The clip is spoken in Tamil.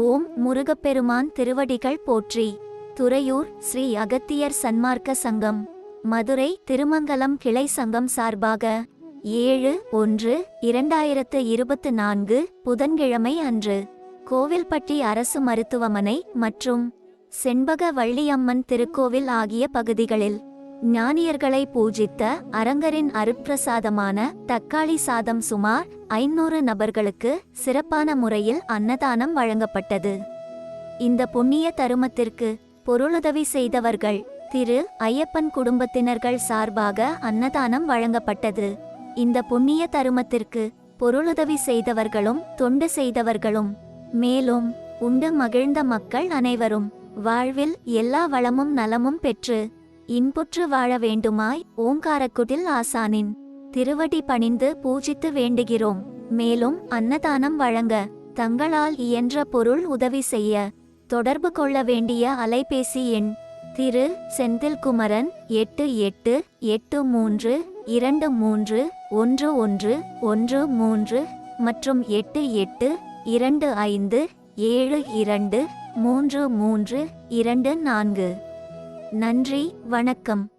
ஓம் முருகப்பெருமான் திருவடிகள் போற்றி. துறையூர் ஸ்ரீ அகத்தியர் சன்மார்க்க சங்கம். மதுரை திருமங்கலம் கிளை சங்கம் சார்பாக ஏழு ஒன்று இரண்டாயிரத்து இருபத்து நான்கு புதன்கிழமை அன்று கோவில்பட்டி அரசு மருத்துவமனை மற்றும் செண்பக வள்ளியம்மன் திருக்கோவில் ஆகிய பகுதிகளில் ஞானியர்களை பூஜித்த அரங்கரின் அருப்பிரசாதமான தக்காளி சாதம் சுமார் ஐநூறு நபர்களுக்கு சிறப்பான முறையில் அன்னதானம் வழங்கப்பட்டது. இந்த புண்ணிய தருமத்திற்கு பொருளுதவி செய்தவர்கள் திரு ஐயப்பன் குடும்பத்தினர்கள் சார்பாக அன்னதானம் வழங்கப்பட்டது. இந்த புண்ணிய தருமத்திற்கு பொருளுதவி செய்தவர்களும் தொண்டு செய்தவர்களும் மேலும் உண்டு மகிழ்ந்த மக்கள் அனைவரும் வாழ்வில் எல்லா வளமும் நலமும் பெற்று இன்புற்று வாழ வேண்டுமாய் ஓங்காரக்குடில் ஆசானின். திருவடி பணிந்து பூஜித்து வேண்டுகிறோம். மேலும் அன்னதானம் வழங்க தங்களால் இயன்ற பொருள் உதவி செய்ய. தொடர்பு கொள்ள வேண்டிய அலைபேசி எண் திரு செந்தில்குமரன் எட்டு எட்டு எட்டு மூன்று இரண்டு மூன்று ஒன்று ஒன்று ஒன்று மூன்று மற்றும் எட்டு எட்டு இரண்டு ஐந்து ஏழு இரண்டு மூன்று மூன்று இரண்டு நான்கு. நன்றி வணக்கம்.